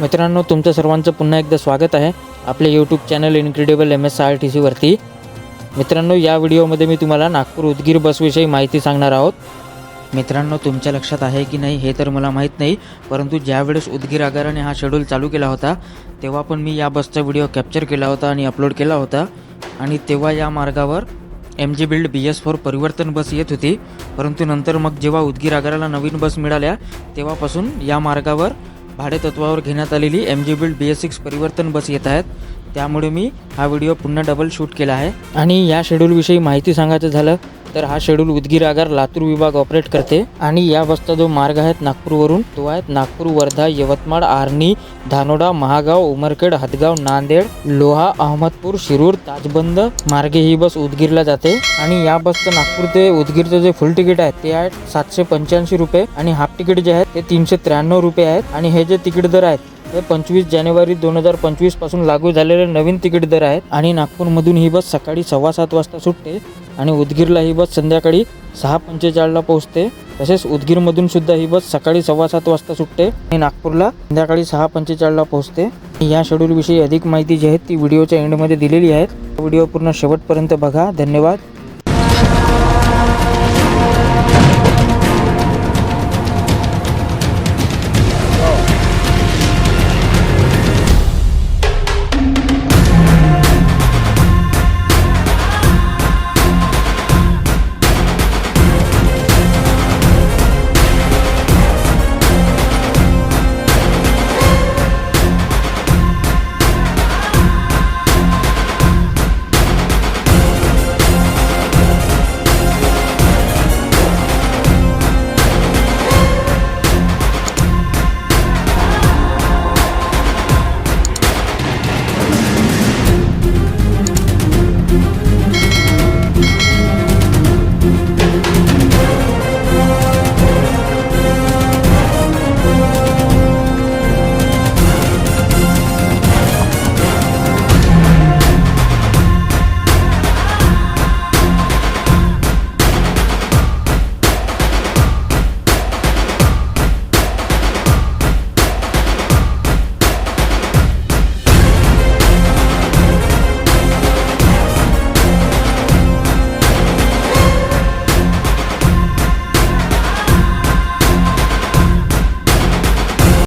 मित्रांनो तुमचं सर्वांचं पुन्हा एकदा स्वागत आहे आपल्या YouTube channel incredible M S R T सीवरती मित्रांनो या व्हिडिओमध्ये मी तुम्हाला नागपूर उदगीर बसविषयी माहिती सांगणार आहोत. मित्रांनो तुमच्या लक्षात आहे की नाही हे तर मला माहीत नाही परंतु ज्यावेळेस उदगीर आगाराने हा शेड्यूल चालू केला होता तेव्हा पण मी या बसचा व्हिडिओ कॅप्चर केला होता आणि अपलोड केला होता. आणि तेव्हा या मार्गावर M G build B S four परिवर्तन बस येत होती. परंतु नंतर मग जेव्हा उदगीर आगाराला नवीन बस मिळाल्या तेव्हापासून या मार्गावर भाडेतत्वावर घेण्यात आलेली M G build B S six परिवर्तन बस येत आहेत. त्यामुळे मी हा व्हिडिओ पुन्हा डबल शूट केला आहे. आणि या शेड्यूलविषयी माहिती सांगायचं झालं तर हा शेड्यूल उदगीर आगार लातूर विभाग ऑपरेट करते. आणि या बसचा जो मार्ग आहे नागपूरवरून तो आहे नागपूर वर्धा यवतमाळ आर्णी धानोडा महागाव उमरखेड हदगाव नांदेड लोहा अहमदपूर शिरूर ताजबंद. मार्गे ही बस उदगीरला जाते. आणि या बसचं नागपूर ते उदगीरचं जे फुल तिकीट आहे ते आहे सातशे पंच्याऐंशी रुपये. आणि हाफ तिकीट जे आहे ते तीनशे त्र्याण्णव रुपये आहेत. आणि हे जे तिकीट दर आहेत हे पंचवीस जानेवारी दोन हजार पंचवीसपासून लागू झालेले नवीन तिकीट दर आहेत. आणि नागपूरमधून ही बस सकाळी सव्वा सात वाजता सुटते. आणि उदगीरला ही बस संध्याकाळी सहा पंचेचाळीसला पोहोचते. तसेच उदगीरमधून सुद्धा ही बस सकाळी सव्वा सात वाजता सुटते आणि नागपूरला संध्याकाळी सहा पंचेचाळीसला पोहोचते. या शेड्यूलविषयी अधिक माहिती जी आहे ती व्हिडिओच्या एंडमध्ये दिलेली आहे. व्हिडिओ पूर्ण शेवटपर्यंत बघा. धन्यवाद.